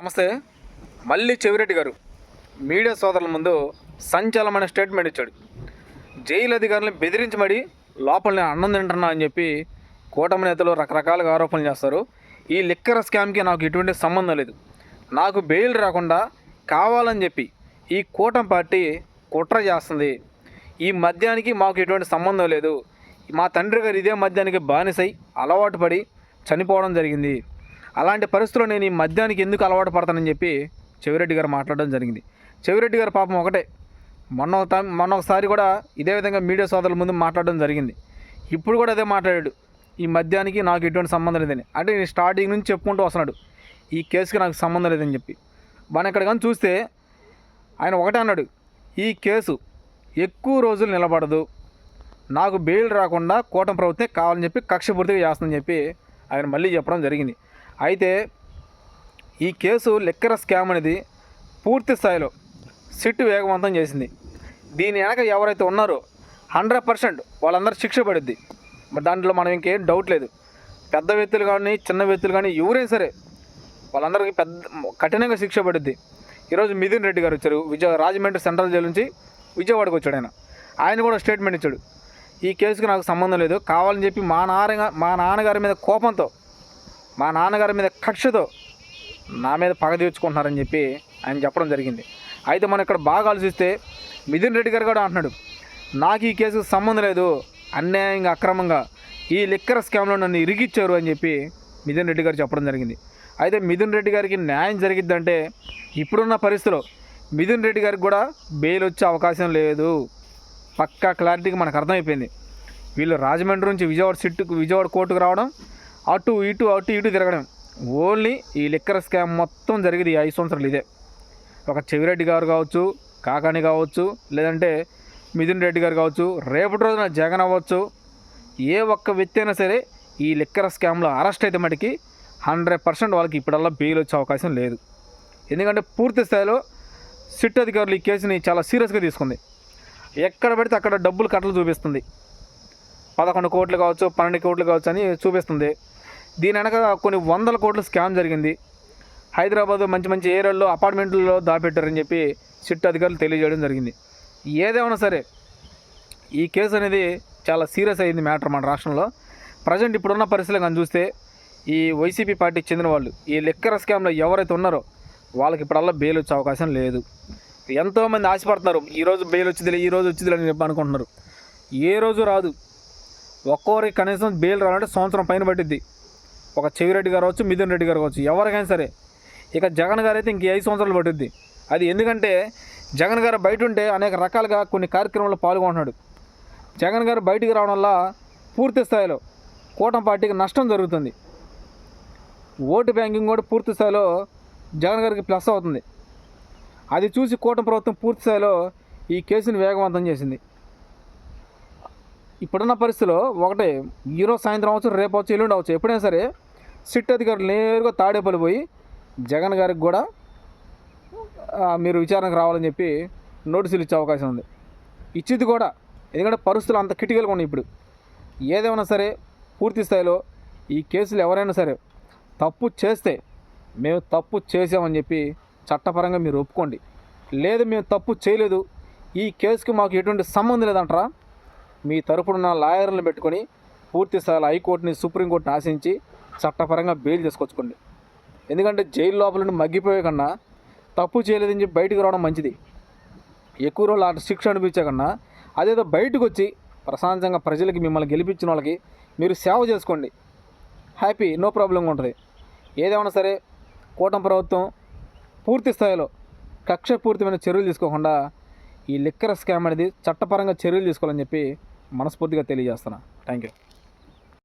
నమస్తే. మళ్ళీ చెవిరెడ్డి గారు. మీడియా సోదరుల ముందు సంచలనమైన స్టేట్మెంట్ ఇచ్చాడు. జైలు అధికారులను బెదిరించి మడి లోపల అన్నం తింటున్నా అని చెప్పి కూటమి నేతలు రకరకాలుగా ఆరోపణలు చేస్తారు. ఈ లిక్కర్ స్కామ్కి నాకు ఎటువంటి సంబంధం లేదు. నాకు బెయిల్ రాకుండా కావాలని చెప్పి ఈ కూటమి పార్టీ కుట్ర చేస్తుంది. ఈ మద్యానికి మాకు ఎటువంటి సంబంధం లేదు. మా తండ్రి గారు ఇదే మద్యానికి బానిసై అలవాటు పడి చనిపోవడం జరిగింది. అలాంటి పరిస్థితుల్లో నేను ఈ మద్యానికి ఎందుకు అలవాటు పడతానని చెప్పి చెవిరెడ్డి గారు మాట్లాడడం జరిగింది. చెవిరెడ్డి గారు పాపం ఒకటే. మొన్న టైం- మొన్న ఒకసారి కూడా ఇదే విధంగా మీడియా సోదరుల ముందు మాట్లాడడం జరిగింది. ఇప్పుడు కూడా అదే మాట్లాడాడు. ఈ మద్యానికి నాకు ఎటువంటి సంబంధం లేదని. అంటే నేను స్టార్టింగ్ నుంచి చెప్పుకుంటూ వస్తున్నాడు. ఈ కేసుకి నాకు సంబంధం లేదని చెప్పి. మనం ఇక్కడ కానీ చూస్తే ఆయన ఒకటే అన్నాడు. ఈ కేసు ఎక్కువ రోజులు నిలబడదు. నాకు బెయిల్ రాకుండా కూటమి ప్రభుత్వం కావాలని చెప్పి కక్షపూర్తిగా చేస్తుందని చెప్పి ఆయన మళ్ళీ చెప్పడం జరిగింది. అయితే ఈ కేసు లెక్కర స్కామ్ అనేది పూర్తి స్థాయిలో సిట్ వేగవంతం చేసింది. దీని వెనక ఎవరైతే ఉన్నారో హండ్రెడ్ పర్సెంట్ వాళ్ళందరూ శిక్ష పడుద్ది. మరి దాంట్లో మనం ఇంకేం డౌట్ లేదు. పెద్ద వ్యక్తులు కానీ చిన్న వ్యక్తులు కానీ ఎవరైనా సరే వాళ్ళందరికీ పెద్ద కఠినంగా శిక్ష పడుద్ది. ఈరోజు మిథున్ రెడ్డి గారు వచ్చారు. విజయ రాజమండ్రి సెంట్రల్ జైలు నుంచి విజయవాడకు వచ్చాడు ఆయన. ఆయన కూడా స్టేట్మెంట్ ఇచ్చాడు. ఈ కేసుకి నాకు సంబంధం లేదు. కావాలని చెప్పి మా నాన్న మా నాన్నగారి మీద కోపంతో మా నాన్నగారి మీద కక్షతో నా మీద పగ తీర్చుకుంటున్నారని చెప్పి ఆయన చెప్పడం జరిగింది. అయితే మనం ఇక్కడ బాగా ఆలోచిస్తే మిథున్ రెడ్డి గారు కూడా అంటున్నాడు నాకు ఈ కేసుకు సంబంధం లేదు అన్యాయంగా అక్రమంగా ఈ లిక్కర్ స్కామ్లో నన్ను ఇరిగిచ్చారు అని చెప్పి మిథున్ రెడ్డి గారు చెప్పడం జరిగింది. అయితే మిథున్ రెడ్డి గారికి న్యాయం జరిగిద్దంటే ఇప్పుడున్న పరిస్థితిలో మిథున్ రెడ్డి గారికి కూడా బెయిల్ వచ్చే అవకాశం లేదు. పక్కా క్లారిటీకి మనకు అర్థమైపోయింది. వీళ్ళు రాజమండ్రి నుంచి విజయవాడ సిట్టుకు విజయవాడ కోర్టుకు రావడం అటు ఇటు అటు ఇటు తిరగడం. ఓన్లీ ఈ లిక్కర్ స్కామ్ మొత్తం జరిగేది ఐదు సంవత్సరాలు ఇదే. ఒక చెవిరెడ్డి గారు కావచ్చు కాకాని కావచ్చు లేదంటే మిథున్ రెడ్డి గారు కావచ్చు రేపటి రోజున జగన్ అవ్వచ్చు. ఏ ఒక్క వ్యక్తి అయినా సరే ఈ లిక్కర్ స్కామ్లో అరెస్ట్ అయితే మటుకి హండ్రెడ్ పర్సెంట్ వాళ్ళకి ఇప్పుడల్లా బెయిల్ వచ్చే అవకాశం లేదు. ఎందుకంటే పూర్తి స్థాయిలో సిట్ అధికారులు ఈ కేసుని చాలా సీరియస్గా తీసుకుంది. ఎక్కడ పెడితే అక్కడ డబ్బులు కట్టలు చూపిస్తుంది. పదకొండు కోట్లు కావచ్చు పన్నెండు కోట్లు కావచ్చు అని చూపిస్తుంది. దీని వెనక కొన్ని వందల కోట్ల స్కామ్ జరిగింది. హైదరాబాద్ మంచి మంచి ఏరియాల్లో అపార్ట్మెంట్లలో దాపెట్టారని చెప్పి సిట్ అధికారులు తెలియజేయడం జరిగింది. ఏదేమైనా సరే ఈ కేసు అనేది చాలా సీరియస్ అయింది మ్యాటర్ మన రాష్ట్రంలో. ప్రజెంట్ ఇప్పుడున్న పరిస్థితులు కానీ చూస్తే ఈ వైసీపీ పార్టీకి చెందిన వాళ్ళు ఈ లెక్కర స్కామ్లో ఎవరైతే ఉన్నారో వాళ్ళకి ఇప్పుడల్లా బెయిల్ వచ్చే అవకాశం లేదు. ఎంతోమంది ఆశపడుతున్నారు ఈ రోజు బెయిల్ వచ్చిందిలే ఈ రోజు వచ్చిందిలే అని చెప్పి అనుకుంటున్నారు. ఏ రోజు రాదు. ఒక్కోరికి కనీసం బెయిల్ రావాలంటే సంవత్సరం పైన పట్టిద్ది. ఒక చెవిరెడ్డి గారు కావచ్చు మిథున్ రెడ్డి గారు కావచ్చు ఎవరికైనా సరే. ఇక జగన్ గారు అయితే ఇంక ఐదు సంవత్సరాలు పట్టుద్ది. అది ఎందుకంటే జగన్ గారు బయట ఉంటే అనేక రకాలుగా కొన్ని కార్యక్రమాల్లో పాల్గొంటున్నాడు. జగన్ గారు బయటికి రావడం వల్ల పూర్తి స్థాయిలో కూటమి పార్టీకి నష్టం జరుగుతుంది. ఓటు బ్యాంకింగ్ కూడా పూర్తి స్థాయిలో జగన్ గారికి ప్లస్ అవుతుంది. అది చూసి కూటమి ప్రభుత్వం పూర్తి స్థాయిలో ఈ కేసుని వేగవంతం చేసింది. ఇప్పుడున్న పరిస్థితిలో ఒకటే ఈరోజు సాయంత్రం అవచ్చు రేపు అవచ్చు ఎల్లుండి అవచ్చు ఎప్పుడైనా సరే సిట్ అధికారులు నేరుగా తాడేపల్లి పోయి జగన్ గారికి కూడా మీరు విచారణకు రావాలని చెప్పి నోటీసులు ఇచ్చే అవకాశం ఉంది. ఇచ్చింది కూడా ఎందుకంటే పరిస్థితులు అంత క్రిటికల్గా ఉన్నాయి ఇప్పుడు. ఏదేమైనా సరే పూర్తి స్థాయిలో ఈ కేసులు ఎవరైనా సరే తప్పు చేస్తే మేము తప్పు చేసామని చెప్పి చట్టపరంగా మీరు ఒప్పుకోండి. లేదు మేము తప్పు చేయలేదు ఈ కేసుకి మాకు ఎటువంటి సంబంధం లేదంటారా? మీ తరపున లాయర్లను పెట్టుకొని పూర్తి స్థాయిలో హైకోర్టుని సుప్రీంకోర్టుని ఆశించి చట్టపరంగా బెయిల్ తీసుకొచ్చుకోండి ఎందుకంటే జైలు లోపల నుండి మగ్గిపోయే కన్నా తప్పు చేయలేదని చెప్పి బయటకు రావడం మంచిది. ఎక్కువ రోజులు అటు శిక్ష అనిపించే కన్నా అదేదో బయటకు వచ్చి ప్రశాంతంగా ప్రజలకి మిమ్మల్ని గెలిపించిన వాళ్ళకి మీరు సేవ చేసుకోండి. హ్యాపీ నో ప్రాబ్లం ఉంటుంది. ఏదేమైనా సరే కూటమి ప్రభుత్వం పూర్తి స్థాయిలో కక్షపూర్తిమైన చర్యలు తీసుకోకుండా ఈ లిక్కర్ స్కామ్ అనేది చట్టపరంగా చర్యలు తీసుకోవాలని చెప్పి మనస్ఫూర్తిగా తెలియజేస్తున్నా. Thank you